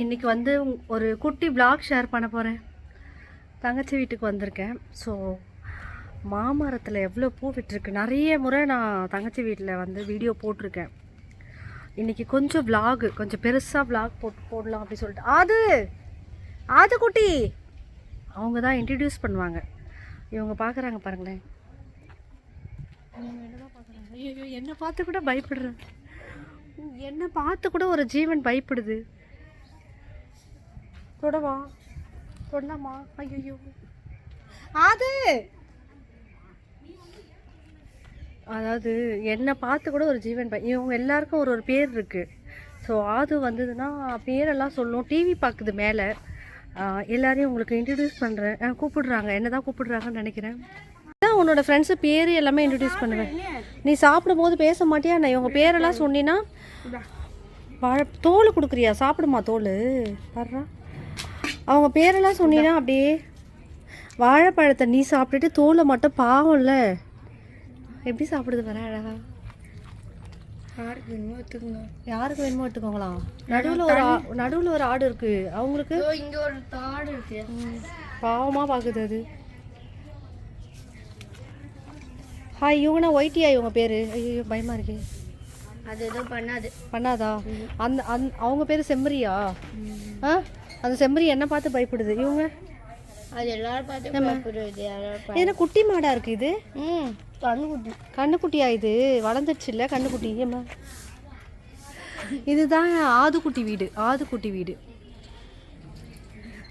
இன்றைக்கி வந்து ஒரு குட்டி பிளாக் ஷேர் பண்ண போகிறேன் தங்கச்சி வீட்டுக்கு வந்திருக்கேன். ஸோ மாமரத்தில் எவ்வளோ பூ விட்டுருக்கு. நிறைய முறை நான் தங்கச்சி வீட்டில் வந்து வீடியோ போட்டிருக்கேன். இன்றைக்கி கொஞ்சம் விளாகு கொஞ்சம் பெருசாக விளாக் போட்டு போடலாம் அப்படின்னு சொல்லிட்டு. அது அது குட்டி! அவங்க தான் இன்ட்ரடியூஸ் பண்ணுவாங்க. இவங்க பார்க்குறாங்க பாருங்களேன். பார்க்குறாங்க ஐயோ என்னை பார்த்து கூட பயப்படுறேன் என்னை பார்த்து கூட ஒரு ஜீவன் பயப்படுது. தொடவா. தொடலாமா ஐயோ அது அதாவது என்னை பார்த்து கூட ஒரு ஜீவன் பய இவங்க எல்லாருக்கும் ஒரு ஒரு பேர் இருக்குது ஸோ ஆது வந்ததுன்னா பேரெல்லாம் சொல்லும் டிவி பார்க்குது மேலே. எல்லாரையும் உங்களுக்கு இன்ட்ரடியூஸ் பண்ணுறேன் கூப்பிடுறாங்க. என்ன தான் கூப்பிடுறாங்கன்னு நினைக்கிறேன். அதான் உன்னோட ஃப்ரெண்ட்ஸு பேர் எல்லாமே இன்ட்ரடியூஸ் பண்ணுவேன். நீ சாப்பிடும்போது பேச மாட்டியா? நான் இவங்க பேரெல்லாம் சொன்னீன்னா தோல் கொடுக்குறியா? சாப்பிடுமா தோல்? வர்றா அவங்க பேரெல்லாம் சொன்னீங்கன்னா அப்படியே வாழைப்பழத்தை நீ சாப்பிட்டுட்டு தோலை மட்டும் பாவம்ல. எப்படி சாப்பிடுது வர அழகா? யாருக்கு வேணுமோ எடுத்துக்கோங்க. யாருக்கு வேணுமோ எடுத்துக்கோங்களா? நடுவில் ஒரு நடுவில் ஒரு ஆடு இருக்கு. அவங்களுக்கு? இங்க ஒரு தாடு இருக்கு. பாவமாக பார்க்குது அது. ஹாய் இவங்கண்ணா ஒயிட்டியா இவங்க பேர்? ஐயோ பயமாக இருக்கே. அது ஏதோ பண்ணாது. பண்ணாதா? அந்த அந் அவங்க பேர் செம்மறியா? ஆ? அந்த செம்மறி என்ன பார்த்து பயப்படுது? இவங்க? அது எல்லாரும் பார்த்து பயப்படுது என்ன குட்டி மாடா இருக்கு இது? ம் கண்ணுக்குட்டி. கண்ணுக்குட்டியா இது? வளர்ந்துடுச்சு இல்லை கண்ணுக்குட்டி? இதுதான் ஆதுக்குட்டி வீடு ஆதுக்குட்டி வீடு.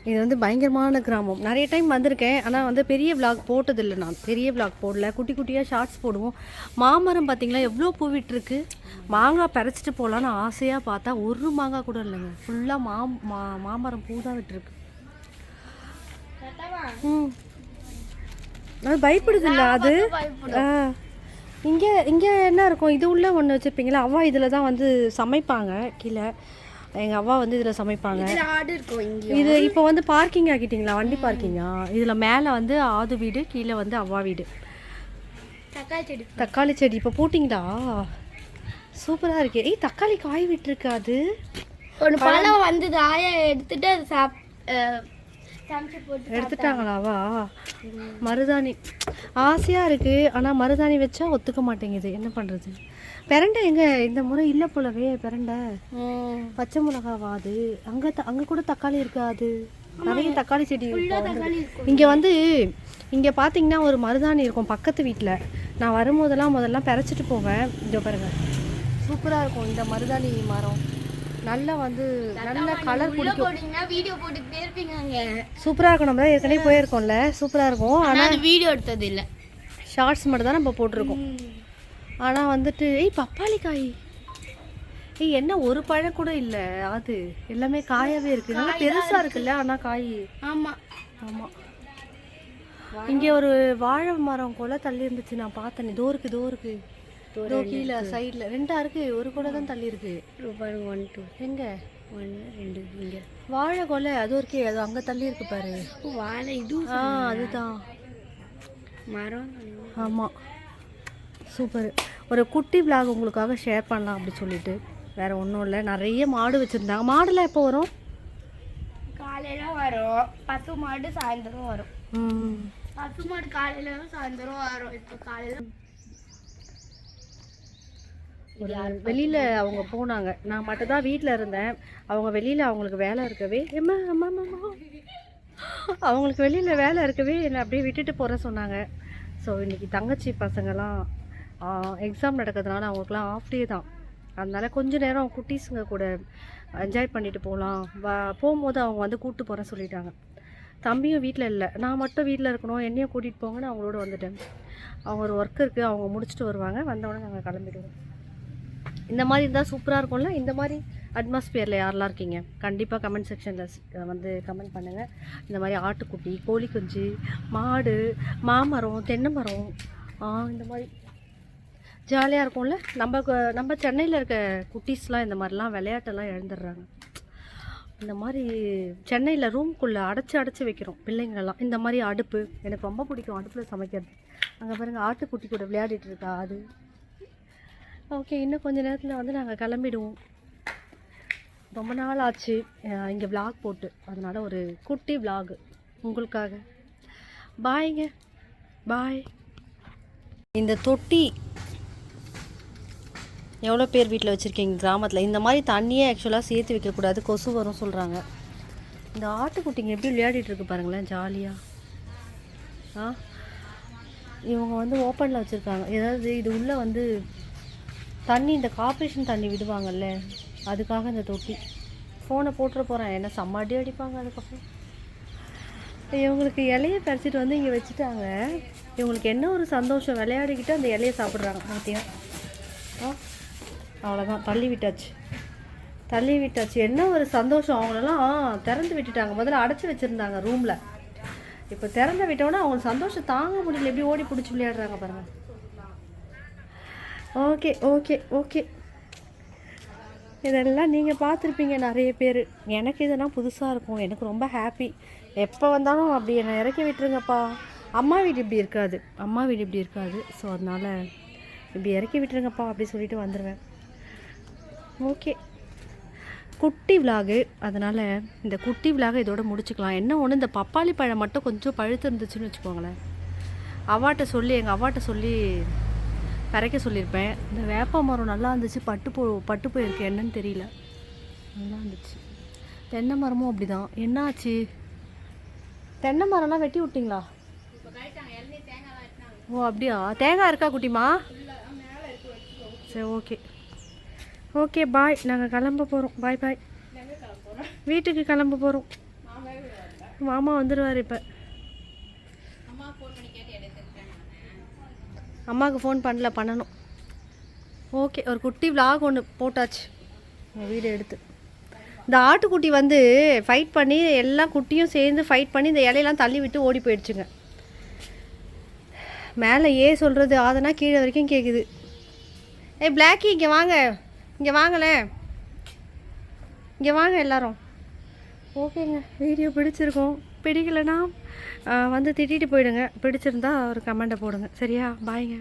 இது வந்து பயங்கரமான கிராமம். நிறைய டைம் வந்திருக்கேன். ஆனால் வந்து பெரிய விளாக் போட்டதில்லை நான். பெரிய விளாக் போடல. குட்டி குட்டியாக ஷார்ட்ஸ் போடுவோம். மாமரம் பார்த்தீங்களா? எவ்வளோ பூ விட்டுருக்கு. மாங்காய் பறிச்சிட்டு போகலான்னு ஆசையாக பார்த்தா ஒரு மாங்காய் கூட இல்லைங்க. ஃபுல்லாக மா மா மாமரம் பூ தான் விட்டுருக்கு. ம். அது பயப்படுது இல்லை அது இங்கே இங்கே என்ன இருக்கும்? இது உள்ள ஒன்று வச்சுருப்பீங்களா? அவ்வா இதில் தான் வந்து சமைப்பாங்க. கீழே. எங்கள் அவ்வா வந்து இதில் சமைப்பாங்க. இது இப்போ வந்து பார்க்கிங் ஆக்கிட்டீங்களா? வண்டி பார்க்கிங்கா இதில் மேலே வந்து ஆது வீடு கீழே வந்து அவ்வா வீடு. தக்காளி செடி. தக்காளி செடி இப்போ போட்டிங்களா? சூப்பராக இருக்கே. ஏய் தக்காளி காய் விட்டுருக்கு அது. ஒரு பழம் வந்தது. ஆயா எடுத்துட்டு அது சாப் எடுத்துட்டாங்களாவா? மருதாணி. ஆசையாக இருக்குது ஆனால் மருதாணி வச்சா ஒத்துக்க மாட்டேங்குது. என்ன பண்ணுறது பெரண்டை எங்க? இந்த முறை இல்லை போலவே பெரண்டை. பச்சை மிளகாவா அது? அங்கே அங்கே கூட தக்காளி இருக்காது நிறைய தக்காளி செடி இங்கே வந்து இங்கே பார்த்தீங்கன்னா ஒரு மருதாணி இருக்கும் பக்கத்து வீட்டில் நான் வரும்போதெல்லாம் முதல்ல பறிச்சிட்டு போவேன். இங்கே பாருங்க. சூப்பராக இருக்கும் இந்த மருதாணி மரம். நல்லா வந்து நல்ல கலர் போட்டீங்கன்னா வீடியோ போட்டுக்கிட்டே இருப்பீங்க சூப்பராக இருக்கும் நம்ம ஏற்கனவே போயிருக்கோம்ல. சூப்பராக இருக்கும். ஆனா அது வீடியோ எடுத்தது இல்ல. ஷார்ட்ஸ் மட்டும் தான் நம்ம போட்டிருக்கோம். ஆனால் வந்துட்டு ஏய் பப்பாளி காய் ஏய் என்ன ஒரு பழம் கூட இல்லை. அது எல்லாமே காயாவே இருக்கு. நல்லா பெருசாக இருக்குல்ல ஆனால் காய். ஆமா. ஆமாம் இங்கே ஒரு வாழை மரம் கொலை தள்ளி இருந்துச்சு. நான் பார்த்தேன். இதோ இருக்கு இதோ இருக்கு. இதோ கீழே சைடில் ரெண்டா இருக்கு ஒரு கொலை தான் தள்ளி இருக்கு பாருங்க ஒன் டூ எங்க? ஒன்று ரெண்டு இங்க. வாழை கொலை அதுவும் இருக்கே அது அங்கே தள்ளி இருக்கு பாரு வாழை இது ஆ அதுதான். மரம் ஆமாம் சூப்பர். ஒரு குட்டி விலாக் உங்களுக்காக ஷேர் பண்ணலாம் அப்படி சொல்லிட்டு. வேற ஒன்றும் இல்லை. நிறைய மாடு வச்சுருந்தாங்க. மாடுலாம் எப்போ வரும்? காலையில வரும். பசு மாடு சாயந்தரம் வரும். பசு மாடு காலையில சாயந்தரம் வரும். இப்போ காலையில ஒரு வெளியில் அவங்க போனாங்க. நான் மட்டும் தான் வீட்டில் இருந்தேன். அவங்க வெளியில் அவங்களுக்கு வேலை இருக்கவே ஏம்மா அம்மா அம்மா. அவங்களுக்கு வெளியில் வேலை இருக்கவே என்னை அப்படியே விட்டுட்டு போகிற சொன்னாங்க. ஸோ இன்றைக்கி தங்கச்சி பசங்கள்லாம் எக்ஸாம் நடக்கிறதுனால அவங்களுக்குலாம் ஆஃப் டே தான். அதனால கொஞ்ச நேரம் குட்டீஸுங்க கூட என்ஜாய் பண்ணிட்டு போகலாம். வா போகும்போது அவங்க வந்து கூப்பிட்டு போகிறேன் சொல்லிட்டாங்க. தம்பியும் வீட்டில் இல்லை. நான் மட்டும் வீட்டில் இருக்கணும். என்னையும் கூட்டிகிட்டு போங்கன்னு அவங்களோட வந்துட்டேன். அவங்க ஒரு ஒர்க் இருக்குது அவங்க முடிச்சுட்டு வருவாங்க. வந்தவுடனே நாங்கள் கிளம்பிடுவோம். இந்த மாதிரி இருந்தால் சூப்பராக இருக்கும்ல? இந்த மாதிரி அட்மாஸ்பியரில் யாரெல்லாம் இருக்கீங்க? கண்டிப்பாக கமெண்ட் செக்ஷனில் வந்து கமெண்ட் பண்ணுங்கள் இந்த மாதிரி ஆட்டுக்குட்டி கோழி குஞ்சு மாடு மாமரம் தென்னை மரம் இந்த மாதிரி ஜாலியாக இருக்கும்ல? நம்ம நம்ம சென்னையில் இருக்க குட்டீஸ்லாம் இந்த மாதிரிலாம் விளையாட்டெல்லாம் இழந்துடுறாங்க இந்த மாதிரி சென்னையில் ரூம்குள்ளே அடைச்சி அடைச்சி வைக்கிறோம் பிள்ளைங்களெல்லாம். இந்த மாதிரி அடுப்பு எனக்கு ரொம்ப பிடிக்கும். அடுப்பில் சமைக்கிறது. அங்கே பாருங்கள் ஆட்டுக்குட்டி கூட விளையாடிட்டு இருக்கா அது. ஓகே இன்னும் கொஞ்சம் நேரத்தில் வந்து நாங்கள் கிளம்பிடுவோம். ரொம்ப நாள் ஆச்சு இங்கே விளாக் போட்டு. அதனால ஒரு குட்டி விளாகு உங்களுக்காக. பாய்ங்க. பாய். இந்த தொட்டி எவ்வளோ பேர் வீட்டில் வச்சுருக்கீங்க? கிராமத்தில். இந்த மாதிரி தண்ணியே ஆக்சுவலாக சேர்த்து வைக்கக்கூடாது. கொசு வரும் சொல்கிறாங்க இந்த ஆட்டுக்குட்டிங்க எப்படி விளையாடிட்டு இருக்கு பாருங்களேன் ஜாலியாக ஆ. இவங்க வந்து ஓப்பனில் வச்சுருக்காங்க. ஏதாவது இது உள்ளே வந்து தண்ணி இந்த கார்ப்ரேஷன் தண்ணி விடுவாங்கல்ல அதுக்காக இந்த தொட்டி. ஃபோனை போட்டுற போகிறேன் என்ன செம்ம அடி அடிப்பாங்க அதுக்கப்புறம். இவங்களுக்கு இலையை பறிச்சிட்டு வந்து இங்கே வச்சுட்டாங்க. இவங்களுக்கு என்ன ஒரு சந்தோஷம். விளையாடிக்கிட்டு அந்த இலையை சாப்பிட்றாங்க பார்த்தியா ஆ அவ்வளோதான் தள்ளி விட்டாச்சு. தள்ளி விட்டாச்சு. என்ன ஒரு சந்தோஷம். அவங்களெல்லாம் திறந்து விட்டுட்டாங்க. முதல்ல அடைச்சி வச்சுருந்தாங்க ரூமில் இப்போ திறந்து விட்டோன்னே அவங்களுக்கு சந்தோஷம் தாங்க முடியல. எப்படி ஓடி பிடிச்சி விளையாடுறாங்க பாருங்கள் ஓகே ஓகே ஓகே. இதெல்லாம் நீங்கள் பார்த்துருப்பீங்க நிறைய பேர். எனக்கு இதெல்லாம் புதுசாக இருக்கும். எனக்கு ரொம்ப ஹாப்பி எப்போ வந்தாலும் அப்படி என்னை இறக்கி விட்டுருங்கப்பா. அம்மா வீடு இப்படி இருக்காது. அம்மா வீடு இப்படி இருக்காது. ஸோ அதனால் இப்படி இறக்கி விட்டுருங்கப்பா அப்படி சொல்லிட்டு வந்துடுவேன் ஓகே. குட்டி விலாகு அதனால் இந்த குட்டி விலாக இதோட முடிச்சுக்கலாம். என்ன ஒன்று இந்த பப்பாளி பழம் மட்டும் கொஞ்சம் பழுத்து இருந்துச்சுன்னு வச்சுக்கோங்களேன். அவாட்ட சொல்லி எங்கள் அவாட்ட சொல்லி பறைக்க சொல்லியிருப்பேன். இந்த வேப்ப மரம் நல்லா இருந்துச்சு. பட்டு போ பட்டு போயிருக்கு. என்னன்னு தெரியல. நல்லா இருந்துச்சு. தென்னை மரமும் அப்படிதான். என்ன ஆச்சு தென்னை மரம்லாம் வெட்டி விட்டிங்களா? ஓ அப்படியா? தேங்காய் இருக்கா குட்டிமா? சரி ஓகே. Okay bye. நாங்கள் கிளம்ப போகிறோம் பாய் பாய். வீட்டுக்கு கிளம்ப போகிறோம் மாமா வந்துடுவார் இப்போ. அம்மாவுக்கு ஃபோன் பண்ணல பண்ணணும். ஓகே ஒரு குட்டி vlog ஒன்று போட்டாச்சு. வீடு எடுத்து. இந்த ஆட்டுக்குட்டி வந்து ஃபைட் பண்ணி எல்லா குட்டியும் சேர்ந்து ஃபைட் பண்ணி இந்த இலையெல்லாம் தள்ளி விட்டு ஓடி போயிடுச்சுங்க. மேலே ஏ சொல்கிறது ஆதனா கீழே வரைக்கும் கேட்குது ஏ பிளாக்கி இங்கே வாங்க. இங்கே வாங்கலை இங்கே வாங்க எல்லாரும். ஓகேங்க வீடியோ பிடிச்சிருக்கோம். பிடிக்கலைன்னா வந்து திட்டிட்டு போயிடுங்க. பிடிச்சிருந்தா ஒரு கமெண்ட்டை போடுங்க. சரியா? பாய்ங்க